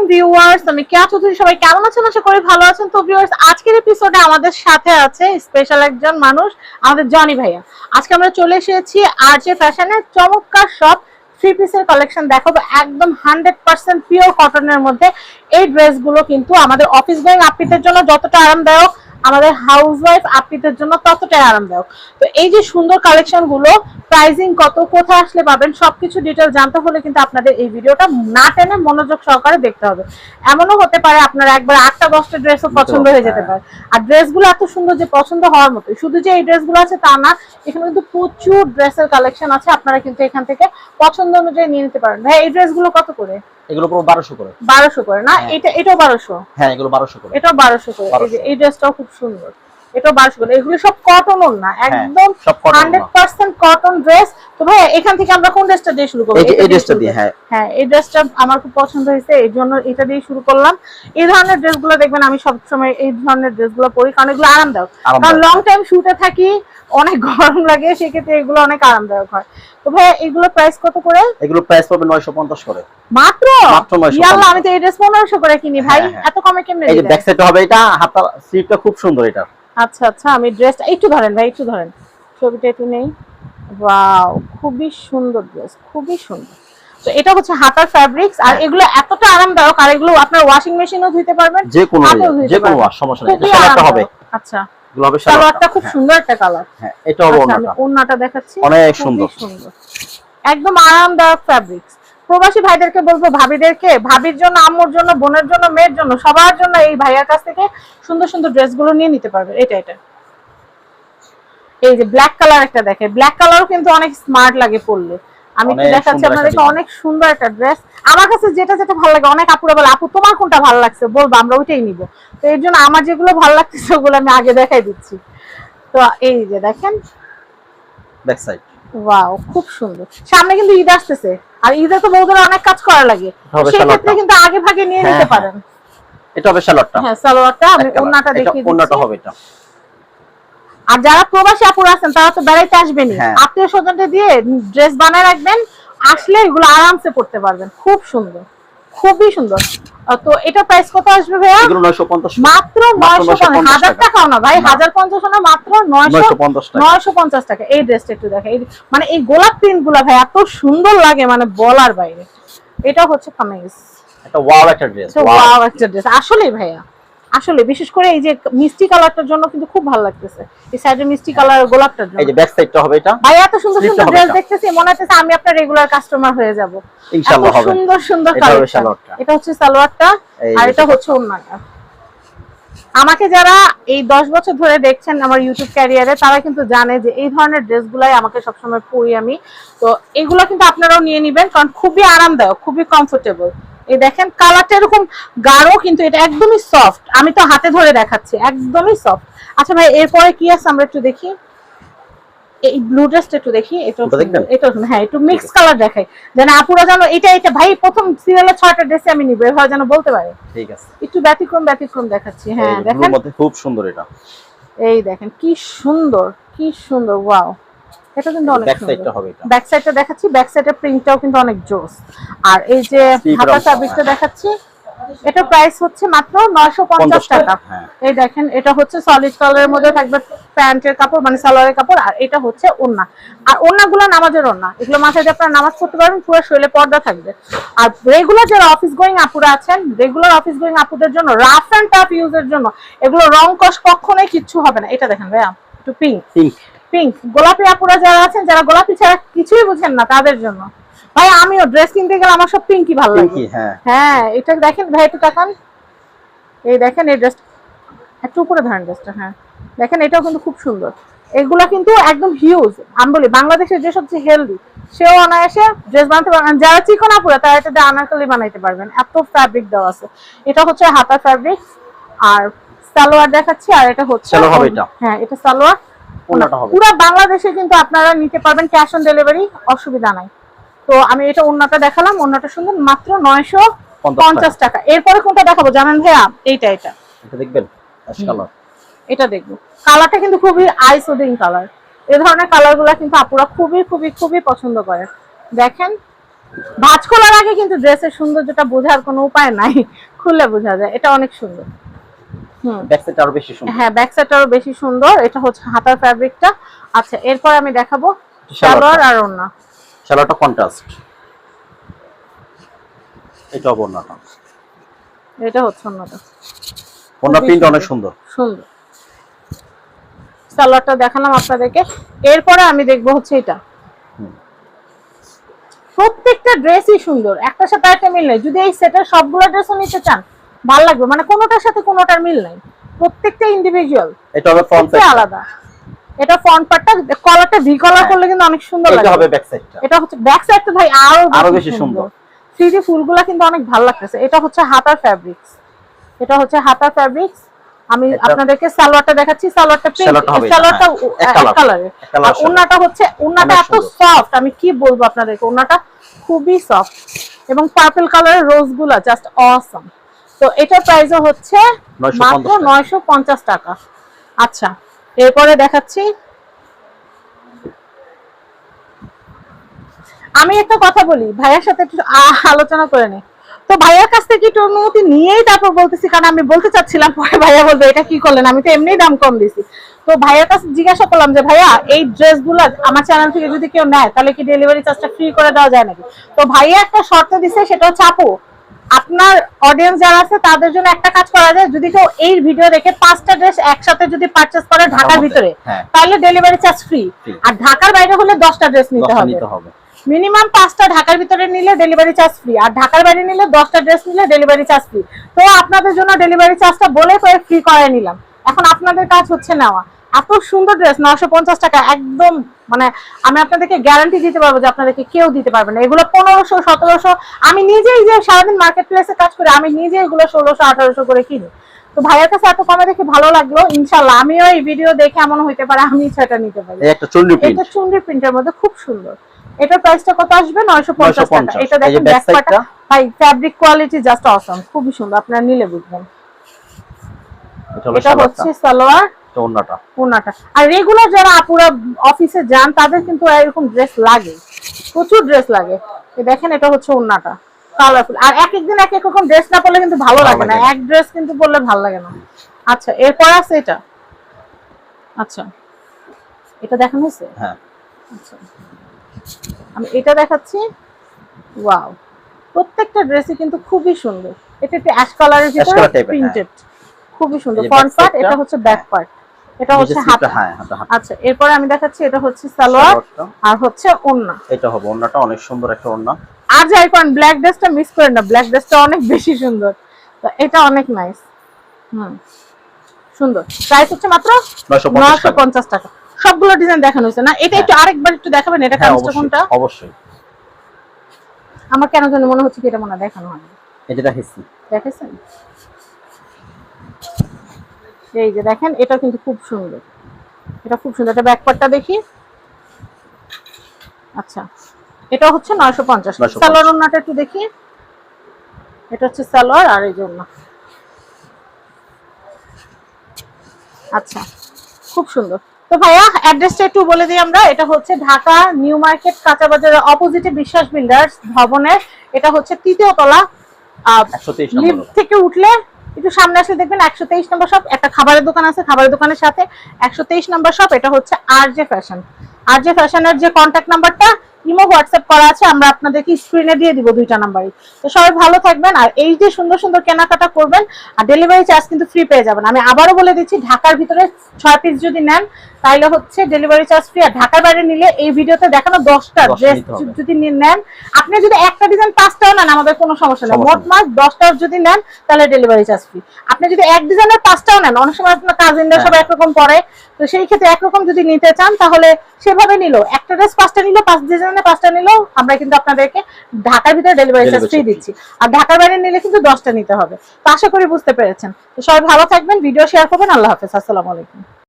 আলাইকুম ভিউয়ার্স, আমি সবাই কেমন আছেন? আশা করি ভালো আছেন। তো ভিউয়ার্স, আজকের এপিসোডে আমাদের সাথে আছে স্পেশাল একজন মানুষ, আমাদের জনি ভাইয়া। আজকে আমরা চলে এসেছি আরজে ফ্যাশনের চমৎকার সব থ্রি পিসের কালেকশন দেখাবো। একদম হান্ড্রেড পার্সেন্ট পিওর কটনের মধ্যে। এই ড্রেসগুলো কিন্তু আমাদের অফিস গোয়িং আপিতের জন্য যতটা আরামদায়ক আমাদের হাউস ওয়াইফ আপিদের জন্য ততটাই আরামদায়ক। তো এই যে সুন্দর কালেকশনগুলো প্রাইজিং কত কোথায় আসলে পাবেন সবকিছু ডিটেল জানতে হলে কিন্তু আপনাদের এই ভিডিওটা না টেনে মনোযোগ সহকারে দেখতে হবে। এমনও হতে পারে আপনার একবার আটটা দশটা ড্রেসও পছন্দ হয়ে যেতে পারে। আর ড্রেসগুলো এত সুন্দর যে পছন্দ হওয়ার মতো। শুধু যে এই ড্রেসগুলো আছে তা না এখানে কিন্তু প্রচুর ড্রেসের কালেকশন আছে আপনারা কিন্তু এখান থেকে পছন্দ অনুযায়ী নিয়ে নিতে পারেন। ভাই এই ড্রেসগুলো কত করে? এগুলো পুরো বারোশো করে। না? হ্যাঁ। এটা এটাও বারোশো? হ্যাঁ এগুলো বারোশো করে। এটাও বারোশো করে। এই যে 1200 এই ড্রেসটাও খুব সুন্দর। এটা বারোশো করে। এগুলো সব কটন না একদম হ্যাঁ, cotton hundred percent cotton dress তো ভাই এখান থেকে আমরা কোন ড্রেসটা দিয়ে শুরু করব? এই ড্রেসটা দিয়ে হ্যাঁ। হ্যাঁ এই ড্রেসটা আমার খুব পছন্দ হয়েছে এই জন্য এটা দিয়ে শুরু করলাম। এই ধরনের ড্রেসগুলো দেখবেন আমি সবসময় এই ধরনের ড্রেসগুলো পরি কারণ এগুলো আরামদায়ক। কারণ লং টাইম শুটে থাকি অনেক গরম লাগে সেক্ষেত্রে এগুলো অনেক আরামদায়ক হয়। তো ভাই এগুলো প্রাইস কত করে? এগুলো প্রাইস পাবে নয়শো পঞ্চাশ করে। মাত্র? মাত্র 950 আমি তো এই ড্রেস পনেরোশো করে কিনি ভাই। হ্যাঁ, হ্যাঁ। এত কমে কেমনে এই যে ব্যাক সাইডটা হবে এটা হাতার স্লিপটা খুব সুন্দর এটা। আচ্ছা আচ্ছা আমি ড্রেসটা একটু ধরেন ভাই একটু ধরেন। ছবিটা একটু নেই। ওয়াও খুবই সুন্দর ড্রেস খুবই সুন্দর। তো এটা হচ্ছে হাতার ফ্যাব্রিক্স আর। এগুলো এতটা আরামদায়ক আর এগুলো আপনার ওয়াশিং মেশিনও ধুইতে পারবেন যে কোনো যে কোনো ওয়াশ সমস্যা নেই। এটা হবে। আচ্ছা। সালোয়ারটা খুব হ্যাঁ, সুন্দর একটা কালার হ্যাঁ এটা হবে আচ্ছা ওন্নাটা দেখাচ্ছি। অনেক। সুন্দর। একদম আরামদায়ক ফ্যাব্রিক্স প্রবাসী ভাইদেরকে বলব ভাবিদেরকে ভাবির জন্য আম্মুর জন্য বোনের জন্য মেয়ের জন্য সবার জন্য এই ভাইয়ার কাছ থেকে সুন্দর সুন্দর ড্রেসগুলো নিয়ে নিতে পারবে। এটা এটা। এই যে ব্ল্যাক কালার একটা দেখে। ব্ল্যাক কালারও কিন্তু অনেক স্মার্ট লাগে পরলে। আমি একটু দেখাচ্ছি আপনাদেরকে অনেক সুন্দর একটা ড্রেস আমার কাছে যেটা যেটা ভালো লাগে অনেক আপুরা বলে আপু তোমার কোনটা ভালো লাগছে? বলব আমরা ওইটাই নিব। তো এর জন্য আমার যেগুলো ভালো লাগতেছে ওগুলো আমি আগে দেখাই দিচ্ছি। তো এই যে দেখেন। ব্যাক সাইড ওয়াও খুব সুন্দর। সামনে কিন্তু ঈদ আসতেছে। আর ঈদে তো বউদের অনেক কাজ করা লাগে। হবে সেই ক্ষেত্রে সালোয়ারটা। কিন্তু আগে ভাগে নিয়ে নিতে পারেন। এটা হবে সালোয়ারটা। হ্যাঁ সালোয়ারটা আমি ওন্নাটা এটা দেখিয়ে ওন্নাটা হবে এটা। আর যারা প্রবাসী আপুরা আছেন তারা তো বেড়াইতে আসবেনই। হ্যাঁ। আত্মীয় স্বজনকে দিয়ে ড্রেস বানায় রাখবেন আসলে এগুলো আরামসে পড়তে পারবেন। খুব সুন্দর। খুবই সুন্দর। তো এটা প্রাইস কত আসবে ভাইয়া? মাত্র মাত্র নয়শো 950 হাজার টাকা। টাকাও না ভাই। হাজার পঞ্চাশ না মাত্র নয়শো পঞ্চাশ টাকা। এই ড্রেসটা একটু দেখে এই- মানে এই গোলাপ প্রিন্টগুলা ভাই এত সুন্দর লাগে মানে বলার বাইরে। এটা হচ্ছে কামিজ। এটা ওয়াও একটা ড্রেস ওয়াও একটা ড্রেস আসলে ভাইয়া। আসলে বিশেষ করে এই যে মিষ্টি কালারটার জন্য কিন্তু খুব ভালো লাগতেছে। এই সাইডে মিষ্টি কালার গোলাপটার জন্য। এই যে ব্যাক সাইডটা হবে এটা? ভাই এত সুন্দর সুন্দর ড্রেস। দেখতেছি মনে হচ্ছে আমি আপনার রেগুলার কাস্টমার হয়ে যাব। ইনশাআল্লাহ হবে। সুন্দর সুন্দর কালেকশন এটা হচ্ছে সালোয়ারটা আর এটা হচ্ছে ওন্নাটা আমাকে যারা এই দশ বছর ধরে দেখছেন আমার ইউটিউব ক্যারিয়ারে তারা কিন্তু জানে যে এই ধরনের ড্রেসগুলাই আমাকে সবসময় পরি আমি। তো এগুলো কিন্তু আপনারাও নিয়ে নিবেন কারণ খুবই আরামদায়ক খুবই কমফোর্টেবল এই দেখেন কালারটা এরকম গাঢ় কিন্তু এটা একদমই সফট আমি তো হাতে ধরে দেখাচ্ছি একদমই সফট আচ্ছা ভাই এরপরে কি আছে আমরা একটু দেখি? এই ব্লু ড্রেসটা একটু দেখি এটা? এটা হ্যাঁ একটু মিক্স কালার দেখাই। যেন আপুরা জানো এটা এটা ভাই প্রথম সিরিয়ালের ছয়টা ড্রেসে আমি নিবো এভাবে যেন বলতে পারে। ঠিক আছে। একটু ব্যতিক্রম ব্যতিক্রম দেখাচ্ছি। হ্যাঁ দেখেন। খুব সুন্দর এটা। এই দেখেন কি সুন্দর কি সুন্দর ওয়াও এটা কিন্তু অনেক ব্যাক সাইডটা হবে এটা। ব্যাক সাইডটা দেখাচ্ছি ব্যাক সাইডের প্রিন্টটাও কিন্তু অনেক জোস। আর এই যে হাতা হ্যাঁ। দেখাচ্ছি এটা প্রাইস হচ্ছে মাত্র নয়শো পঞ্চাশ 50 টাকা, হ্যাঁ। এই দেখেন এটা হচ্ছে সলিড কালারের মধ্যে থাকবে প্যান্টের কাপড় মানে সালোয়ারের কাপড় আর এটা হচ্ছে ওন্না আর ওন্নাগুলো নামাজের ওন্না এগুলো মাথায় দিয়ে আপনারা নামাজ পড়তে পারবেন পুরো শৈলে পর্দা থাকবে। আর রেগুলার যারা অফিস গোয়িং আপুরা আছেন রেগুলার অফিস গোয়িং আপুদের জন্য রাফ অ্যান্ড টাফ ইউজের জন্য এগুলো রং কষ কখনোই কিচ্ছু হবে না। এটা দেখেন ভাইয়া একটু পিঙ্ক পিঙ্ক পিঙ্ক গোলাপি আপুরা যারা আছেন যারা গোলাপি ছাড়া কিছুই বুঝেন না তাদের জন্য। ভাই আমিও ড্রেস কিনতে গেলে আমার সব পিঙ্কই ভালো লাগে। হ্যাঁ। হ্যাঁ এটা দেখেন ভাই একটু তাকান। এই দেখেন এই ড্রেস একটু উপরে ধরেন ড্রেসটা হ্যাঁ। দেখেন এটাও কিন্তু খুব সুন্দর। এগুলা কিন্তু একদম হিউজ আমি বলি বাংলাদেশের যে সবচেয়ে হেলদি সেও অনায়াসে ড্রেস বানাতে পারবেন যারা চিকন আপুরা তারা এটা দিয়ে আনারকলি বানাইতে পারবেন। এত ফ্যাব্রিক দেওয়া আছে। এটা হচ্ছে হাতা ফ্যাব্রিক আর সালোয়ার দেখাচ্ছি আর এটা হচ্ছে। হ্যাঁ এটা সালোয়ার। ওন্নাটা হবে। পুরো বাংলাদেশে কিন্তু আপনারা নিতে পারবেন ক্যাশ অন ডেলিভারি অসুবিধা নাই। তো আমি এটা অন্যটা দেখালাম সুন্দর মাত্র নয়শো পঞ্চাশ টাকা। এরপরে কোনটা দেখাবো জানেন ভাইয়া? এইটা এটা এটা দেখবেন? কালার এটা দেখব। কালারটা কিন্তু খুবই কালার এই ধরনের কালারগুলা কিন্তু আপুরা খুবই খুবই খুবই পছন্দ করে। দেখেন ভাঁজ খোলার আগে কিন্তু ড্রেসের সৌন্দর্যটা বোঝার কোনো উপায় নাই। খুলে বোঝা যায় এটা অনেক সুন্দর। ব্যাক আরও বেশি সুন্দর। হ্যাঁ ব্যাক বেশি সুন্দর। এটা হচ্ছে হাতার ফ্যাব্রিকটা আচ্ছা এরপর আমি দেখাবো সালোয়ার আর ওড়না। সালোয়ারটা কন্ট্রাস্ট এটা ওড়নাটা। এটা হচ্ছে অন্যটা ওড়না প্রিন্ট অনেক সুন্দর। সুন্দর। সালোয়ারটা দেখালাম আপনাদেরকে। এরপরে আমি দেখব হচ্ছে এটা। প্রত্যেকটা ড্রেসই সুন্দর। একটার সাথে একটা মিল নেই। যদি এই সেটের সবগুলো ড্রেসও নিতে চান ভালো লাগবে। মানে কোনোটার সাথে কোনোটার মিল নাই। প্রত্যেকটা ইন্ডিভিজুয়াল এটা হবে ফ্রন্ট সাইড আলাদা। এটা ফ্রন্ট পার্টটা কলারটা ভি কলার। করলে কিন্তু অনেক সুন্দর লাগে। এটা হবে ব্যাক সাইডটা এটা হচ্ছে ব্যাক সাইডটা ভাই আরও আরও বেশি সুন্দর। থ্রি ডি ফুলগুলা কিন্তু অনেক ভালো লাগতেছে। এটা হচ্ছে হাতার ফ্যাব্রিক্স এটা হচ্ছে হাতার ফ্যাব্রিক্স আমি আপনাদেরকে সালোয়ারটা দেখাচ্ছি। সালোয়ারটা প্রিন্ট সালোয়ারটা হ্যাঁ। এক কালারে আর ওন্নাটা হচ্ছে ওন্নাটা এত। সফট আমি কি বলব আপনাদেরকে? ওন্নাটা খুবই সফট এবং পার্পল কালারের রোজগুলা জাস্ট অসম তো এটার প্রাইসও হচ্ছে মাত্র টাকা। নয়শো পঞ্চাশ টাকা। আচ্ছা এরপরে দেখাচ্ছি। আমি একটা কথা বলি ভাইয়ার সাথে একটু আলোচনা করে নি। তো ভাইয়ার কাছ থেকে একটু অনুমতি নিয়েই তারপর বলতেছি কারণ আমি বলতে চাচ্ছিলাম পরে ভাইয়া বলবে এটা কি করলেন? আমি তো এমনিই দাম কম দিছি। তো ভাইয়ার কাছে জিজ্ঞাসা করলাম যে ভাইয়া এই ড্রেসগুলো আমার চ্যানেল থেকে যদি কেউ নেয় তাহলে কি ডেলিভারি চার্জটা ফ্রি করে দেওয়া যায় নাকি? তো ভাইয়া একটা শর্ত দিছে সেটা হচ্ছে আপু আপনার অডিয়েন্স যারা আছে তাদের জন্য একটা কাজ করা যায় যদি কেউ এই ভিডিও দেখে পাঁচটা ড্রেস একসাথে যদি পারচেস করে ঢাকার ভিতরে হ্যাঁ। তাহলে ডেলিভারি চার্জ ফ্রি আর ঢাকার বাইরে হলে দশটা ড্রেস নিতে হবে। মিনিমাম পাঁচটা ঢাকার ভিতরে নিলে ডেলিভারি চার্জ ফ্রি আর ঢাকার বাইরে নিলে দশটা ড্রেস নিলে ডেলিভারি চার্জ ফ্রি তো আপনাদের জন্য ডেলিভারি চার্জটা বলে করে ফ্রি করায় নিলাম। এখন আপনাদের কাজ হচ্ছে নেওয়া। এত সুন্দর ড্রেস নশো পঞ্চাশ টাকা একদম মানে আমি আপনাদেরকে গ্যারান্টি দিতে পারব যে আপনাদেরকে কেউ দিতে পারবে না। এগুলো পনেরোশো সতেরোশো আমি নিজেই যে সারাদিন মার্কেট প্লেসে কাজ করি আমি নিজে এগুলো ষোলোশো আঠারোশো করে কিনি। তো ভাইয়ের কাছে এত কমে দেখে ভালো লাগল ইনশাল্লাহ আমিও এই ভিডিও দেখে এমন হইতে পারে আমি সেটা নিতে পারি। একটা চুন্ডি প্রিন্ট এটা চুন্ডি প্রিন্টের মধ্যে খুব সুন্দর। এটার প্রাইসটা কত আসবে? নয়শো পঞ্চাশ টাকা। এটা দেখেন back ব্যাক পার্টটা side-টা? ভাই ফ্যাব্রিক কোয়ালিটি জাস্ট অসম খুবই সুন্দর আপনারা নিলে বুঝবেন। এটা হচ্ছে সালোয়ার। এটা ওড়নাটা। আর রেগুলার যারা আপুরা অফিসে যান তাদের কিন্তু এরকম ড্রেস লাগে। প্রচুর ড্রেস লাগে। দেখেন এটা হচ্ছে ওন্নাটা কালারফুল আর এক একদিন এক এক রকম ড্রেস না পরলে কিন্তু ভালো লাগে না। এক ড্রেস কিন্তু পরলে ভালো লাগে না। আচ্ছা এরপর আছে এটা। আচ্ছা। এটা দেখানো হয়েছে? হ্যাঁ। আচ্ছা। আমি এটা দেখাচ্ছি। ওয়াও প্রত্যেকটা ড্রেসই কিন্তু খুবই সুন্দর। এটা একটু অ্যাশ কালারের ভিতরে type-এর, হ্যাঁ। প্রিন্টেড খুবই সুন্দর। ফ্রন্ট পার্ট এটা হচ্ছে ব্যাক পার্ট এটা হচ্ছে হাতা। হ্যাঁ আচ্ছা এরপরে আমি দেখাচ্ছি এটা হচ্ছে সালোয়ার আর হচ্ছে ওন্না এটা হবে ওড়নাটা অনেক সুন্দর একটা ওড়না। আর যাই করেন ব্ল্যাক ড্রেসটা মিস করেন না ব্ল্যাক ড্রেসটা অনেক বেশি সুন্দর। তো এটা অনেক নাইস হুম সুন্দর। প্রাইস হচ্ছে মাত্র 950 টাকা। সবগুলো ডিজাইন দেখানো হয়েছে না? এটা একটু আরেকবার একটু দেখাবেন এটা হ্যাঁ অবশ্যই কোনটা অবশ্যই। আমার কেন জানি মনে হচ্ছে কি এটা মনে হয় দেখানো হয় এটা দেখেছি দেখেছেন এই যে দেখেন এটা কিন্তু খুব সুন্দর। এটা খুব সুন্দর। এটা ব্যাকপার্টটা দেখি। আচ্ছা এটা হচ্ছে নয়শো পঞ্চাশ। 950 সালোয়ার ওন্নাটা একটু দেখি। এটা হচ্ছে সালোয়ার আর এই জন্য আচ্ছা। খুব সুন্দর। তো ভাইয়া অ্যাড্রেসটা একটু বলে দিই আমরা। এটা হচ্ছে ঢাকা নিউ মার্কেট কাঁচা বাজারের অপোজিটে বিশ্বাস বিল্ডার্স ভবনের। এটা হচ্ছে তৃতীয় তলা। লিফট নম্বর থেকে উঠলে একটু সামনে আসলে দেখবেন একশো তেইশ নম্বর শপ একটা খাবারের দোকান আছে, খাবারের দোকানের সাথে একশো তেইশ নম্বর শপ এটা হচ্ছে R J fashion R J ফ্যাশনের যে কন্ট্যাক্ট নাম্বারটা ইমো হোয়াটসঅ্যাপ করা আছে আমরা আপনাদেরকে স্ক্রিনে দিয়ে দিব দুইটা নাম্বারই তো সবাই ভালো থাকবেন আর এই যে সুন্দর সুন্দর কেনাকাটা করবেন আর ডেলিভারি চার্জ কিন্তু ফ্রি পেয়ে যাবেন। আমি আবারও বলে দিচ্ছি ঢাকার ভিতরে ছয় পিস যদি নেন তাহলে হচ্ছে ডেলিভারি চার্জ ফ্রি আর ঢাকার বাইরে নিলে এই ভিডিওতে দেখানো দশটা ড্রেস যদি নেন আপনি যদি একটা ডিজাইন পাঁচটাও নেন আমাদের কোনো সমস্যা নেই। মোট মাস দশটা যদি নেন তাহলে ডেলিভারি চার্জ ফ্রি আপনি যদি এক ডিজাইনের পাঁচটাও নেন অনেক সময় আপনার কাজিনরা সব হ্যাঁ। একরকম পরে তো সেই ক্ষেত্রে একরকম যদি নিতে চান তাহলে সেভাবে নিল। একটা ড্রেস পাঁচটা নিল পাঁচ ডিজাইনের পাঁচটা নিলেও আমরা কিন্তু আপনাদেরকে ঢাকার ভিতরে ডেলিভারি চার্জ ফ্রি দিচ্ছি। আর ঢাকার বাইরে নিলে কিন্তু দশটা নিতে হবে। তো আশা করি বুঝতে পেরেছেন। তো সবাই ভালো থাকবেন ভিডিও শেয়ার করবেন। আল্লাহ হাফেজ। আসসালামু আলাইকুম।